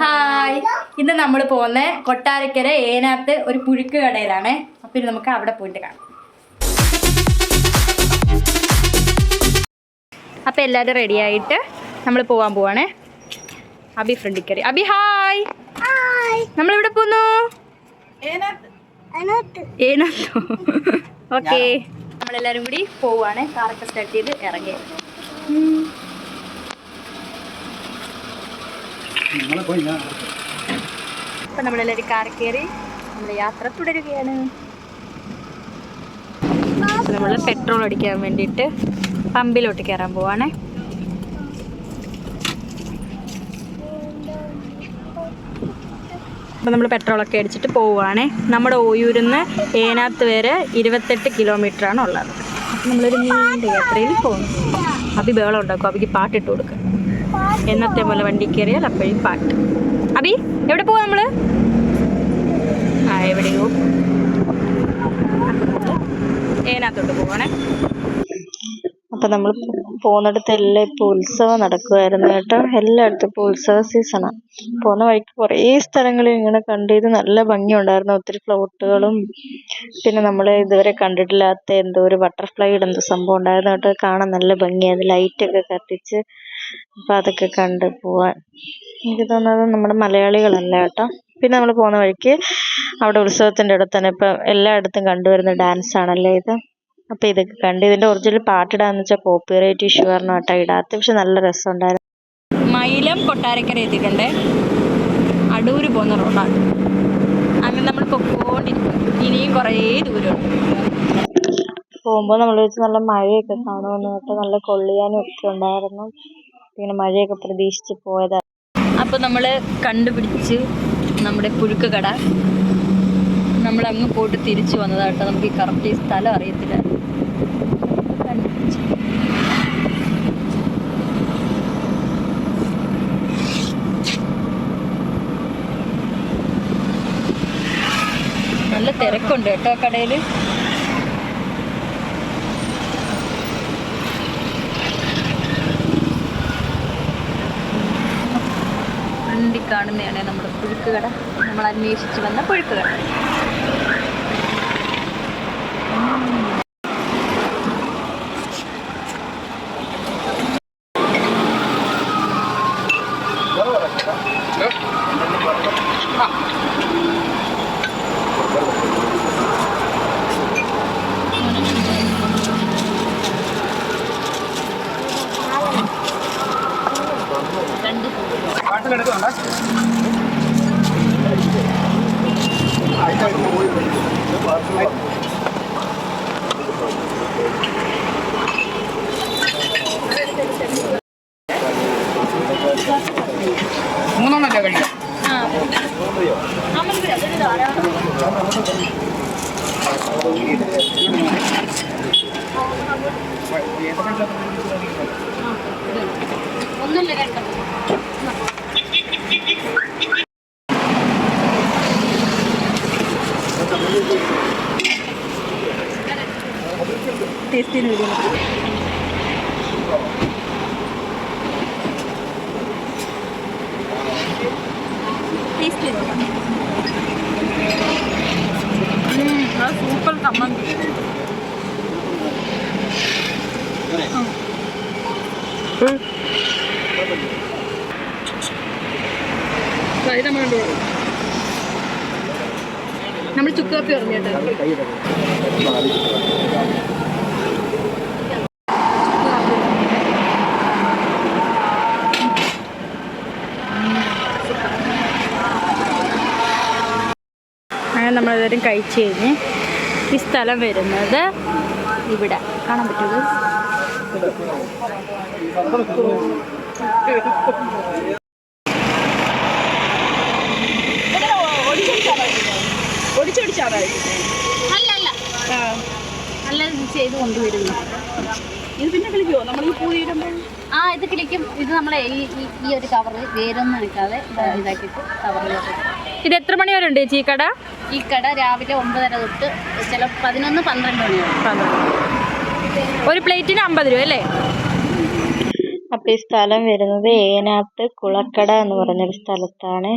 Hi. ഇന്ന് നമ്മൾ പോകുന്ന കൊട്ടാരക്കര ഏനാത്ത് ഒരു പുഴുക്ക് കടയിലാണ്. അപ്പം ഇനി നമുക്ക് അവിടെ പോയിട്ട് കാണാം. അപ്പം എല്ലാവരും റെഡി ആയിട്ട് നമ്മൾ പോകാൻ പോവാണേ. അബി ഫ്രണ്ടിൽ കയറി. അബി ഹായ്. നമ്മൾ ഇവിടെ പോന്നു? ഏനാത്തോ. ഓക്കെ നമ്മളെല്ലാരും കൂടി പോവാണ്. കാറൊക്കെ സ്റ്റാർട്ട് ചെയ്ത് ഇറങ്ങി. നമ്മളെല്ലാവരും കാർ യാത്ര തുടരുകയാണ്. നമ്മൾ പെട്രോൾ അടിക്കാൻ വേണ്ടിട്ട് പമ്പിലോട്ട് കയറാൻ പോവാണ്. അപ്പോൾ നമ്മൾ പെട്രോളൊക്കെ അടിച്ചിട്ട് പോവുകയാണേ നമ്മുടെ ഓയൂരിൽ നിന്ന് ഏനാത്ത് വരെ ഇരുപത്തെട്ട് കിലോമീറ്ററാണ് ഉള്ളത്. നമ്മളൊരു നീണ്ട യാത്രയിൽ പോകുന്നു. അഭി ബേളം ഉണ്ടാക്കും. അഭിക്ക് പാട്ടിട്ട് കൊടുക്കുക എന്നത്തെ പോലെ വണ്ടി കയറിയാൽ അപ്പോഴും പാട്ട്. അബി എവിടെ പോവാ നമ്മൾ? ആ എവിടെയോ. ഏനാത്തോട്ട് പോവാണേ. അപ്പൊ നമ്മൾ പോകുന്നിടത്തെല്ലാം ഇപ്പൊ ഉത്സവം നടക്കുമായിരുന്നു കേട്ടോ. എല്ലായിടത്തും ഇപ്പൊ ഉത്സവ സീസണാണ് പോകുന്ന വഴിക്ക് കുറേ സ്ഥലങ്ങളിൽ ഇങ്ങനെ കണ്ട് ഇത് നല്ല ഭംഗിയുണ്ടായിരുന്നു. ഒത്തിരി ഫ്ലോട്ടുകളും പിന്നെ നമ്മൾ ഇതുവരെ കണ്ടിട്ടില്ലാത്ത എന്തോ ഒരു ബട്ടർഫ്ലൈയുടെ എന്തോ സംഭവം ഉണ്ടായിരുന്നു കേട്ടോ. കാണാൻ നല്ല ഭംഗിയായിരുന്നു ലൈറ്റ് ഒക്കെ കത്തിച്ച് അപ്പൊ അതൊക്കെ കണ്ട് പോവാൻ. എനിക്ക് തോന്നുന്നത് നമ്മുടെ മലയാളികളല്ല കേട്ടോ. പിന്നെ നമ്മൾ പോകുന്ന വഴിക്ക് അവിടെ ഉത്സവത്തിന്റെ അവിടെ തന്നെ ഇപ്പൊ എല്ലായിടത്തും കണ്ടുവരുന്ന ഡാൻസ് ആണല്ലേ ഇത്. അപ്പൊ ഇതൊക്കെ കണ്ട് ഇതിന്റെ ഒറിജിനൽ പാട്ടിടാന്ന് വെച്ചാൽ കോപ്പിറൈറ്റ് ഇഷ്യൂ കാരണം കേട്ടോ ഇടാത്ത. പക്ഷെ നല്ല രസമുണ്ടായിരുന്നു. മൈലം കൊട്ടാരക്കര എത്തിക്കണ്ടേ അടൂര് പോകുന്ന റോഡാണ് അങ്ങനെ നമ്മൾ പൊക്കോണ്ടിരിക്കും. ഇനിയും കുറേ ദൂരമുണ്ട്. പോകുമ്പോൾ നമ്മൾ വെച്ച് നല്ല മഴയൊക്കെ കാണുമെന്ന് കേട്ടോ നല്ല കൊള്ളിയാനും ഒക്കെ ഉണ്ടായിരുന്നു. ഇങ്ങനെ മഴയൊക്കെ പ്രതീക്ഷിച്ച് പോയതാണ് അപ്പോൾ നമ്മൾ കണ്ടുപിടിച്ച് നമ്മുടെ പുഴുക്ക് കട നമ്മൾ അങ്ങ് പോയിട്ട് തിരിച്ചു വന്നതാട്ടോ നമുക്ക് ഈ കറക്റ്റ് സ്ഥലം അറിയത്തില്ല. നല്ല തിരക്കുണ്ട് കേട്ടോ കടയിൽ വണ്ടി കാണുന്നതാണ് നമ്മുടെ പുഴുക്ക് കട നമ്മൾ അന്വേഷിച്ച് വന്ന പുഴുക്ക് കട മൂന്നെണ്ണല്ലേ കഴിക്കാം ഒന്നല്ല രണ്ടോ ടേസ്റ്റ് ചെയ്ത് വീഡിയോ ടേസ്റ്റ് ചെയ്ത് സൂപ്പർ കമ്മന്തി നമ്മൾ ചുക്ക് കാപ്പി പറഞ്ഞു കേട്ടോ അങ്ങനെ നമ്മളെല്ലാവരും കഴിച്ച് കഴിഞ്ഞ് ഈ സ്ഥലം വരുന്നത് ഇവിടെ. കാണാൻ പറ്റുമോ? അല്ല അല്ല അല്ല ഇത് ചെയ്ത് കൊണ്ടുവരുന്നു. ഇത് പിന്നെ കളിക്കുമോ നമ്മൾ ഈ പൂ തീരുമ്പോൾ ആ ഇത് കിളിക്കും ഇത് നമ്മളെ ഈ ഈ- ഈ ഒരു കവറ് വേരൊന്നും എടുക്കാതെ ഇതാക്കിയിട്ട് കവറിലോട്ട് ഇത് എത്ര മണി വരെ ഉണ്ട് ചേച്ചി ഈ കട ഈ കട രാവിലെ ഒമ്പതര തൊട്ട് ചില പതിനൊന്ന് പന്ത്രണ്ട് മണി വരെ. ഒരു പ്ലേറ്റിന് അമ്പത് രൂപ അല്ലേ? അപ്പൊ ഈ സ്ഥലം വരുന്നത് ഏനാത്ത് കുളക്കട എന്ന് പറഞ്ഞൊരു സ്ഥലത്താണ്.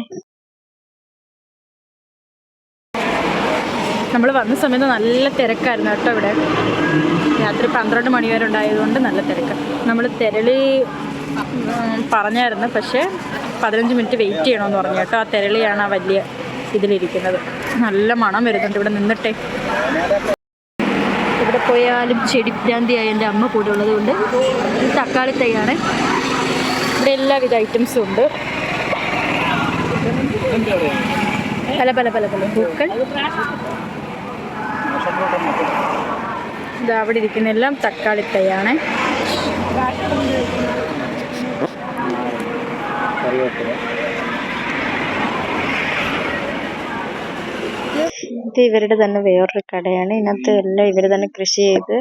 നമ്മൾ വന്ന സമയത്ത് നല്ല തിരക്കായിരുന്നു കേട്ടോ ഇവിടെ. രാത്രി പന്ത്രണ്ട് മണി വരെ ഉണ്ടായതുകൊണ്ട് നല്ല തിരക്ക്. നമ്മൾ തിരളി പറഞ്ഞായിരുന്നു. പക്ഷേ പതിനഞ്ച് മിനിറ്റ് വെയിറ്റ് ചെയ്യണമെന്ന് പറഞ്ഞു കേട്ടോ. ആ തെരളിയാണ് ആ വലിയ ഇതിലിരിക്കുന്നത്. നല്ല മണം വരുന്നുണ്ട് ഇവിടെ നിന്നിട്ടെ. ഇവിടെ പോയാലും ചെടിപ്രാന്തിയായ എന്റെ അമ്മ കൂടെ ഉള്ളത് കൊണ്ട് തക്കാളി തൈയാണ്. ഇവിടെ എല്ലാവിധ ഐറ്റംസും ഉണ്ട്. പല പല പല പല പൂക്കൾ. ഇത് അവിടെ ഇരിക്കുന്ന എല്ലാം തക്കാളി തൈയാണ്. ഇത് ഇവരുടെ തന്നെ വേറൊരു കടയാണ്. ഇതിനകത്ത് എല്ലാം ഇവർ തന്നെ കൃഷി ചെയ്ത്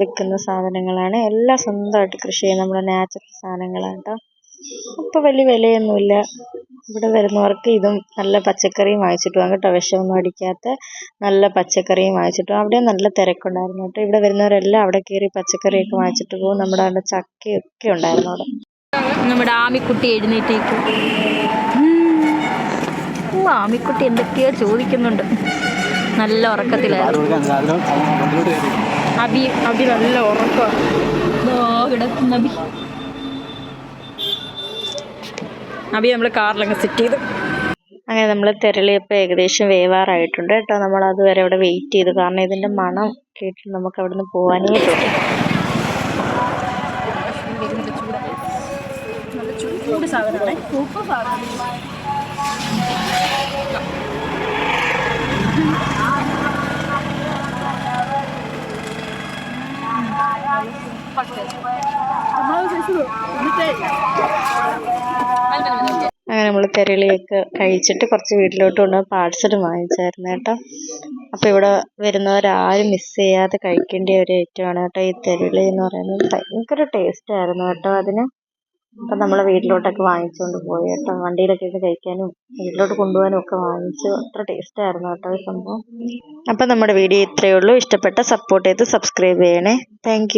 വിൽക്കുന്ന സാധനങ്ങളാണ്. എല്ലാം സ്വന്തമായിട്ട് കൃഷി ചെയ്യുന്ന നമ്മുടെ നാച്ചുറൽ സാധനങ്ങളാണ് കേട്ടോ ഇപ്പം വലിയ വിലയൊന്നുമില്ല. ഇവിടെ വരുന്നവർക്ക് ഇതും നല്ല പച്ചക്കറിയും വാങ്ങിച്ചിട്ട് പോകാം കേട്ടോ. വിഷമൊന്നും അടിക്കാത്ത നല്ല പച്ചക്കറിയും വാങ്ങിച്ചിട്ട് അവിടെ നല്ല തിരക്കുണ്ടായിരുന്നു കേട്ടോ ഇവിടെ വരുന്നവരെല്ലാം അവിടെ കയറി പച്ചക്കറിയൊക്കെ വാങ്ങിച്ചിട്ട് പോകും. നമ്മുടെ അവിടെ ചക്കയൊക്കെ ഉണ്ടായിരുന്നു അവിടെ. നമ്മുടെ ആമിക്കുട്ടി എഴുന്നേറ്റേക്ക്. ആമിക്കുട്ടി എന്തൊക്കെയോ ചോദിക്കുന്നുണ്ട്. നല്ല ഉറക്കത്തിലായിരുന്നു. അബി അബി നല്ല കാറിലങ്ങ് സെറ്റ് ചെയ്തു. അങ്ങനെ നമ്മൾ തിരളിയപ്പോൾ ഏകദേശം വേവാറായിട്ടുണ്ട് കേട്ടോ. നമ്മൾ അതുവരെ അവിടെ വെയിറ്റ് ചെയ്തു. കാരണം ഇതിന്റെ മണം കേട്ടിട്ട് നമുക്ക് അവിടെ നിന്ന് പോകാനേ തോന്നി ചൂട് സാധനമാണ്. സൂപ്പർ സാധനം. അങ്ങനെ നമ്മൾ തെരളിയൊക്കെ കഴിച്ചിട്ട് കുറച്ച് വീട്ടിലോട്ട് കൊണ്ടുപോയി പാഴ്സൽ വാങ്ങിച്ചായിരുന്നു കേട്ടോ. അപ്പോൾ ഇവിടെ വരുന്നവരാരും മിസ് ചെയ്യാതെ കഴിക്കേണ്ട ഒരു ഐറ്റമാണ് കേട്ടോ ഈ തെരളി എന്ന് പറയുന്നത്. ഭയങ്കര ടേസ്റ്റ് ആയിരുന്നു കേട്ടോ അതിന്. അപ്പം നമ്മൾ വീട്ടിലോട്ടൊക്കെ വാങ്ങിച്ചുകൊണ്ട് പോയി കേട്ടോ. വണ്ടിയിലൊക്കെ ഇട്ട് കഴിക്കാനും വീട്ടിലോട്ട് കൊണ്ടുപോകാനും ഒക്കെ വാങ്ങിച്ചു. അത്ര ടേസ്റ്റ് ആയിരുന്നു കേട്ടോ ഈ സംഭവം. അപ്പം നമ്മുടെ വീഡിയോ ഇത്രയേ ഉള്ളൂ. ഇഷ്ടപ്പെട്ട സപ്പോർട്ട് ചെയ്ത് സബ്സ്ക്രൈബ് ചെയ്യണേ. താങ്ക്